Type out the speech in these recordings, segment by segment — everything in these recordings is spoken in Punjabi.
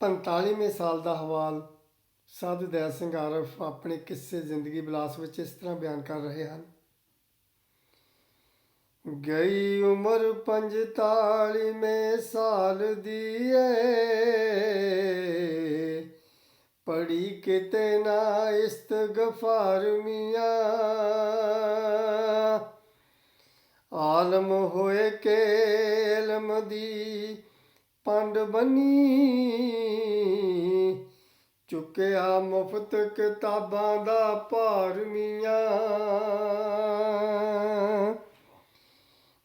45ਵੇਂ ਸਾਲ ਦਾ ਹਵਾਲ ਸਾਧੂ ਦਇਆ ਸਿੰਘ ਆਰਫ ਆਪਣੇ ਕਿੱਸੇ ਜ਼ਿੰਦਗੀ ਬਿਲਾਸ ਵਿੱਚ ਇਸ ਤਰ੍ਹਾਂ ਬਿਆਨ ਕਰ ਰਹੇ ਹਨ। ਗਈ ਉਮਰ 45ਵੇਂ ਸਾਲ ਦੀ ਏ, ਪੜੀ ਕਿਤੇ ਨਾ ਇਸਤਗਫਾਰ ਮੀਆਂ। ਆਲਮ ਹੋਏ ਕੇ ਇਲਮ ਦੀ ਪੰਡ ਬਨੀ। ਚੁੱਕਿਆ ਮੁਫਤ ਕਿਤਾਬਾਂ ਦਾ ਭਾਰ ਮੀਆਂ।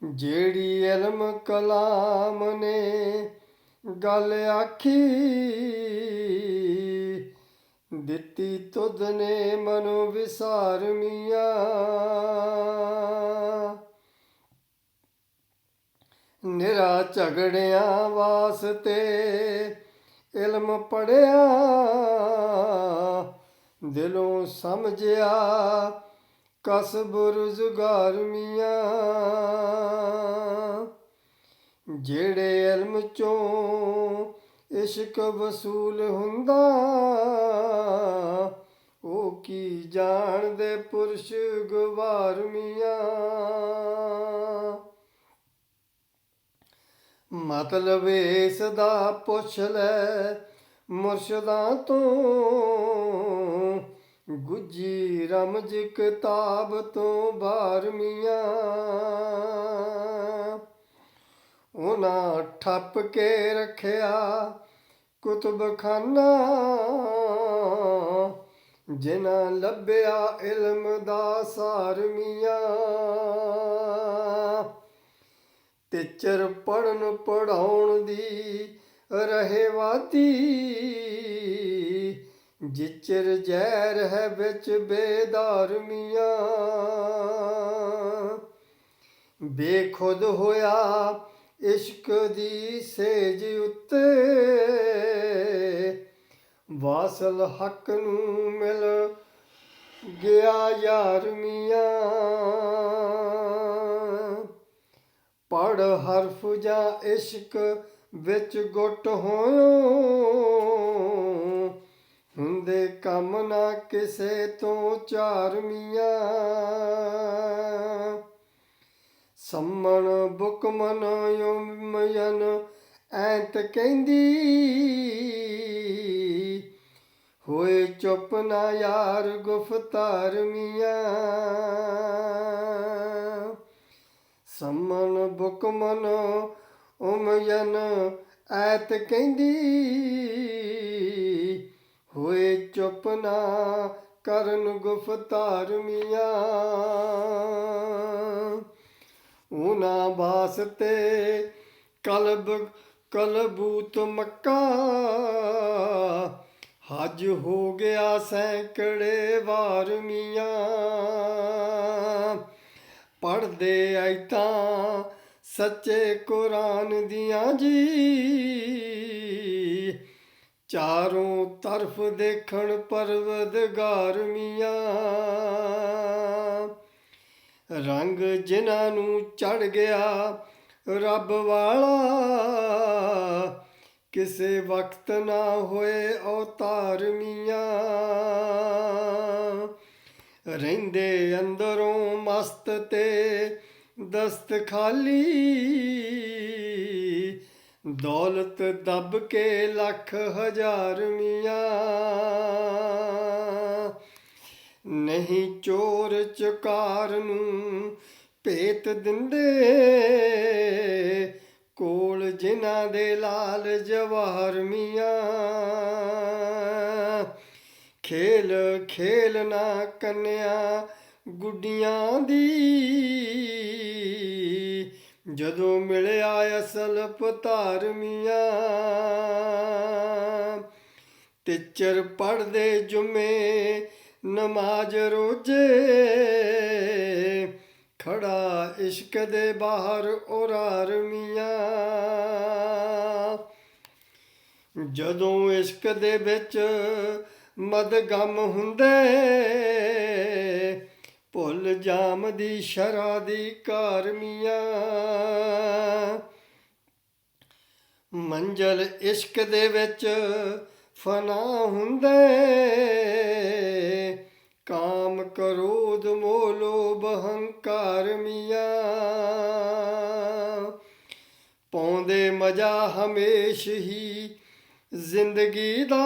ਜਿਹੜੀ ਇਲਮ ਕਲਾਮ ਨੇ ਗੱਲ ਆਖੀ, ਦਿੱਤੀ ਤੁਧ ਨੇ ਮਨੋ ਵਿਸਾਰ ਮੀਆਂ। ਨਿਰਾ ਝਗੜਿਆਂ ਵਾਸਤੇ ਇਲਮ ਪੜਿਆ, ਦਿਲੋਂ ਸਮਝਿਆ, ਕਸਬ ਰੁਜ਼ਗਾਰ ਮੀਆਂ। ਜਿਹੜੇ ਇਲਮ ਚੋਂ ਇਸ਼ਕ ਵਸੂਲ ਹੁੰਦਾ, ਉਹ ਕੀ ਜਾਣਦੇ ਪੁਰਸ਼ ਗਵਾਰ ਮੀਆਂ? ਮਤਲਬ ਇਸ ਦਾ ਪੁੱਛ ਲੈ ਮੁਰਸ਼ਦਾਂ ਤੋਂ। ਗੁੱਜੀ ਰਮਜ ਕਿਤਾਬ ਤੋਂ ਬਾਰਮੀਆਂ ਉਹਨਾਂ ਠੱਪ ਕੇ ਰੱਖਿਆ ਕੁਤਬਖਾਨਾ। ਜਿਨ੍ਹਾਂ ਲੱਭਿਆ ਇਲਮ ਦਾ ਸਾਰਮੀਆਂ ਟੀਚਰ ਪੜਨ ਪੜਾਉਣ ਦੀ ਰਹੇ ਵਾਤੀ ਜਿਚਰ ਜ਼ਹਿਰ ਹੈ ਵਿੱਚ ਬੇਦਾਰਮੀਆਂ ਬੇਖੁਦ ਹੋਇਆ ਇਸ਼ਕ ਦੀ ਸੇਜ ਉੱਤੇ। ਵਾਸਲ ਹੱਕ ਨੂੰ ਮਿਲ ਗਿਆ ਯਾਰ ਮੀਆਂ ਪੜ ਹਰਫ ਜਾਂ ਇਸ਼ਕ ਵਿੱਚ ਗੁੱਟ ਹੋਇਓ। ਹੁੰਦੇ ਕੰਮ ਨਾ ਕਿਸੇ ਤੋਂ ਚਾਰ ਮੀਆਂ ਸੰਮਣ ਬੁਕਮਨ ਯੁਮਯਨ ਐਂਤ ਕਹਿੰਦੀ। ਹੋਏ ਚੁੱਪ ਨਾ ਯਾਰ ਗੁਫਤਾਰ ਮੀਆਂ ਸੰਮਨ ਬੁਕਮਨ ਉਮਯਨ, ਐਤ ਕਹਿੰਦੀ, ਹੋਏ ਚੁੱਪ ਨਾ ਕਰਨ ਗੁਫਤਾਰ ਮੀਆਂ। ਉਹਨਾਂ ਵਾਸਤੇ ਕਲਬ, ਕਲਬੂਤ ਮੱਕਾ, ਹਜ ਹੋ ਗਿਆ ਸੈਂਕੜੇ ਵਾਰ ਮੀਆਂ। ਪੜਦੇ ਐਤਾਂ ਸੱਚੇ ਕੁਰਾਨ ਦੀਆਂ ਜੀ। ਚਾਰੋਂ ਤਰਫ ਦੇਖਣ ਪਰਵਦਗਾਰ ਮੀਆਂ। ਰੰਗ ਜਿਨ੍ਹਾਂ ਨੂੰ ਚੜ ਗਿਆ ਰੱਬ ਵਾਲਾ, ਕਿਸੇ ਵਕਤ ਨਾ ਹੋਏ ਅਵਤਾਰ ਮੀਆਂ। ਰਹਿੰਦੇ ਅੰਦਰੋਂ ਮਸਤ ਤੇ ਦਸਤ ਖਾਲੀ। ਦੌਲਤ ਦੱਬ ਕੇ ਲੱਖ ਹਜ਼ਾਰ ਮੀਆਂ। ਨਹੀਂ ਚੋਰ ਚਕਾਰ ਨੂੰ ਭੇਤ ਦਿੰਦੇ। ਕੋਲ ਜਿਨ੍ਹਾਂ ਦੇ ਲਾਲ ਜਵਾਰ ਮੀਆਂ। ਖੇਲ ਖੇਲਣਾ ਕੰਨਿਆ ਗੁੱਡੀਆਂ ਦੀ। ਜਦੋਂ ਮਿਲਿਆ ਅਸਲ ਪਤਾਰ ਮੀਆਂ ਟੀਚਰ ਪੜਦੇ ਜੁਮੇ ਨਮਾਜ਼ ਰੋਜੇ। ਖੜਾ ਇਸ਼ਕ ਦੇ ਬਾਹਰ ਉਰਾਰ ਮੀਆਂ ਜਦੋਂ ਇਸ਼ਕ ਦੇ ਵਿੱਚ ਮਦ ਗਮ ਹੁੰਦੇ। ਭੁੱਲ ਜਾਮ ਦੀ ਸ਼ਰਾ ਦੀ ਕਾਰਮੀਆਂ ਮੰਜ਼ਲ ਇਸ਼ਕ ਦੇ ਵਿੱਚ ਫਨਾ ਹੁੰਦੇ। ਕਾਮ ਕਰੋਧ ਮੋਲੋ ਬਹੰਕਾਰ ਮੀਆਂ ਪਾਉਂਦੇ ਮਜ਼ਾ ਹਮੇਸ਼ ਹੀ ਜ਼ਿੰਦਗੀ ਦਾ।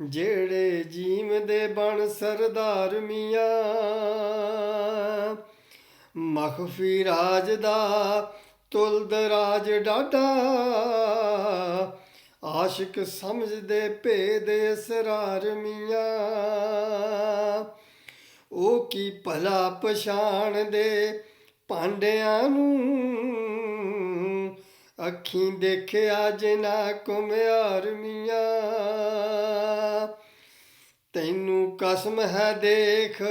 ਜਿਹੜੇ ਜੀਵਦੇ ਬਣ ਸਰਦਾਰ ਮੀਆਂ। ਮਖਫੀ ਰਾਜ ਦਾ ਤੁਲਦ ਰਾਜ ਡਾਡਾ ਆਸ਼ਿਕ ਸਮਝਦੇ ਭੇਦ ਅਸਰਾਰ ਮੀਆਂ। ਉਹ ਕੀ ਭਲਾ ਪਛਾਣ ਦੇ ਪਾਂਡਿਆਂ ਨੂੰ? ਅੱਖੀਂ ਦੇਖਿਆ ਜਿਨਾ ਕੁਮਿਆਰ ਮੀਆਂ। ਤੈਨੂੰ ਕਸਮ ਹੈ ਦੇਖ,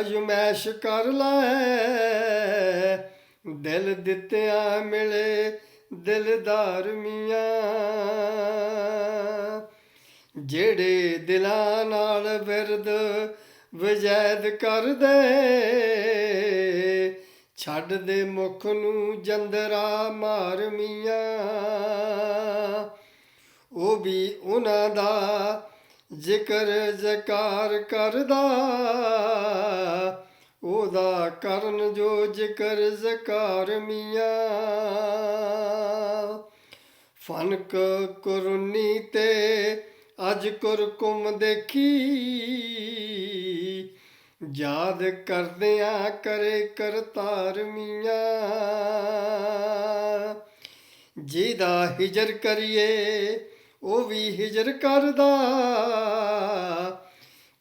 ਅਜਮੈਸ਼ ਕਰ ਲੈ। ਦਿਲ ਦਿੱਤਿਆਂ ਮਿਲੇ ਦਿਲਦਾਰ ਮੀਆਂ। ਜਿਹੜੇ ਦਿਲਾਂ ਨਾਲ ਵਿਰਦ ਵਜੈਦ ਕਰਦੇ ਛੱਡ ਦੇ ਮੁਖ ਨੂੰ ਜੰਦਰਾ ਮਾਰ ਮੀਆਂ। ਉਹ ਵੀ ਉਹਨਾਂ ਦਾ ਜ਼ਿਕਰ ਜ਼ਕਾਰ ਕਰਦਾ। ਉਹਦਾ ਕਰਨ ਜੋ ਜ਼ਿਕਰ ਜ਼ਕਾਰ ਮੀਆਂ। ਫਨਕ ਕੁਰਨੀ ਤੇ ਅਜ ਕੁਰਕੁਮ ਦੇਖੀ। ਯਾਦ ਕਰਦਿਆਂ ਕਰੇ ਕਰਤਾਰ ਮੀਆਂ। ਜਿਹਦਾ ਹਿਜਰ ਕਰੀਏ, ਉਹ ਵੀ ਹਿਜਰ ਕਰਦਾ।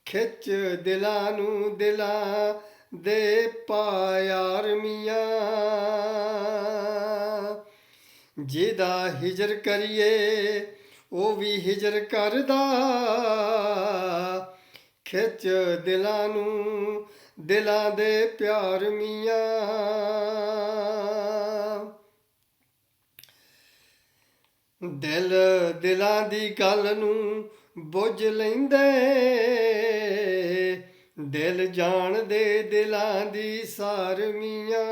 ਖਿੱਚ ਦਿਲਾਂ ਨੂੰ ਦਿਲਾਂ ਦੇ ਪਾਇਆਰ ਮੀਆਂ ਜਿਹਦਾ ਹਿਜਰ ਕਰੀਏ, ਉਹ ਵੀ ਹਿਜਰ ਕਰਦਾ। ਖਿੱਚ ਦਿਲਾਂ ਨੂੰ, ਦਿਲਾਂ ਦੇ ਪਿਆਰ ਮੀਆਂ। ਦਿਲ, ਦਿਲਾਂ ਦੀ ਗੱਲ ਨੂੰ ਬੁੱਝ ਲੈਂਦੇ। ਦਿਲ ਜਾਣਦੇ ਦਿਲਾਂ ਦੀ ਸਾਰ ਮੀਆਂ।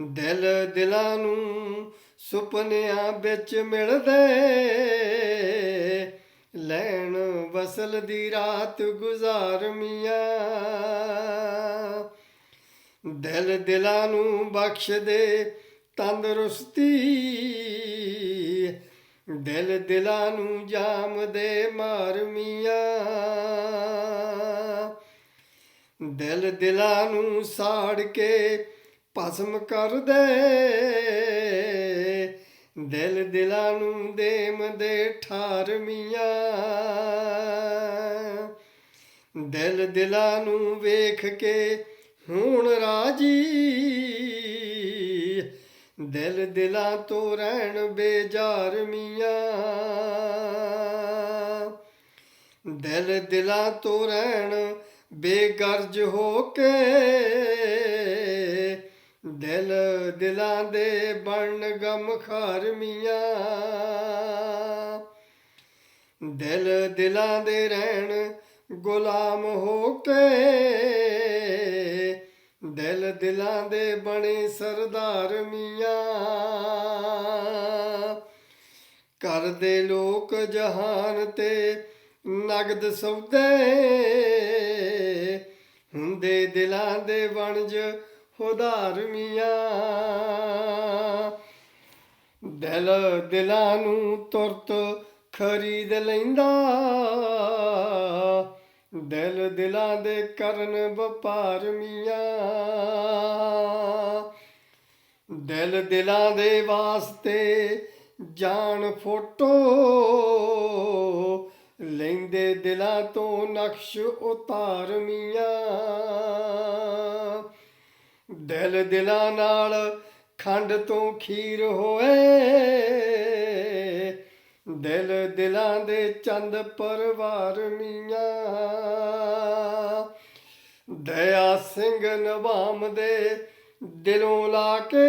ਦਿਲ, ਦਿਲਾਂ ਨੂੰ ਸੁਪਨਿਆਂ ਵਿੱਚ ਮਿਲਦੇ। ਲੈਣ ਵਸਲ ਦੀ ਰਾਤ ਗੁਜ਼ਾਰ ਮੀਆਂ। ਦਿਲ ਦਿਲਾਂ ਨੂੰ ਬਖਸ਼ ਦੇ ਤੰਦਰੁਸਤੀ। ਦਿਲ ਦਿਲਾਂ ਨੂੰ ਜਾਮ ਦੇ ਮਾਰ ਮੀਆਂ। ਦਿਲ ਦਿਲਾਂ ਨੂੰ ਸਾੜ ਕੇ ਭਸਮ ਕਰ ਦੇ। ਦਿਲ ਦਿਲਾਂ ਨੂੰ ਦੇਮ ਦੇ ਠਾਰ ਮੀਆਂ। ਦਿਲ ਦਿਲਾਂ ਨੂੰ ਵੇਖ ਕੇ ਹੁਣ ਰਾਜੀ। ਦਿਲ ਦਿਲਾਂ ਤੋਂ ਰਹਿਣ ਬੇਜਾਰ ਮੀਆਂ। ਦਿਲ ਦਿਲਾਂ ਤੋਂ ਰਹਿਣ ਬੇਗਰਜ ਹੋ ਕੇ ਦਿਲ, ਦਿਲਾਂ ਦੇ ਬਣ ਗਮ ਖਾਰ ਮੀਆਂ। ਦਿਲ, ਦਿਲਾਂ ਦੇ ਰਹਿਣ ਗੁਲਾਮ ਹੋ ਕੇ। ਦਿਲ, ਦਿਲਾਂ ਦੇ ਬਣੇ ਸਰਦਾਰ ਮੀਆਂ। ਕਰਦੇ ਲੋਕ ਜਹਾਨ ਤੇ ਨਗਦ ਸੌਦੇ। ਹੁੰਦੇ ਦਿਲਾਂ ਦੇ ਵਣਜ ਹੁਦਾਰ ਮੀਆਂ ਦਿਲ ਦਿਲਾਂ ਨੂੰ ਤੁਰਤ ਖਰੀਦ ਲੈਂਦਾ। ਦਿਲ ਦਿਲਾਂ ਦੇ ਕਰਨ ਵਪਾਰ ਮੀਆਂ ਦਿਲ ਦਿਲਾਂ ਦੇ ਵਾਸਤੇ ਜਾਣ ਫੋਟੋ। ਲੈਂਦੇ ਦਿਲਾਂ ਤੋਂ ਨਕਸ਼ ਉਤਾਰ ਮੀਆਂ ਦਿਲ ਦਿਲਾਂ ਨਾਲ ਖੰਡ ਤੋਂ ਖੀਰ ਹੋਏ। ਦਿਲ ਦਿਲਾਂ ਦੇ ਚੰਦ ਪਰਵਾਰ ਮੀਆਂ। ਦਇਆ ਸਿੰਘ ਨਵਾਮ ਦੇ ਦਿਲੋਂ ਲਾ ਕੇ।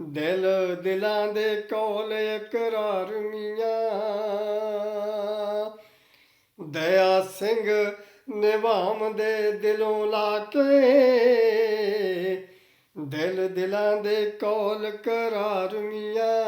ਦਿਲ ਦਿਲਾਂ ਦੇ ਕੋਲ ਇਕਰਾਰ ਮੀਆਂ। ਦਇਆ ਸਿੰਘ ਨਿਵਾਮ ਦੇ ਦਿਲੋਂ ਲਾ ਕੇ ਦਿਲ ਦਿਲਾਂ ਦੇ ਕੋਲ ਕਰਾਰ ਮੀਆਂ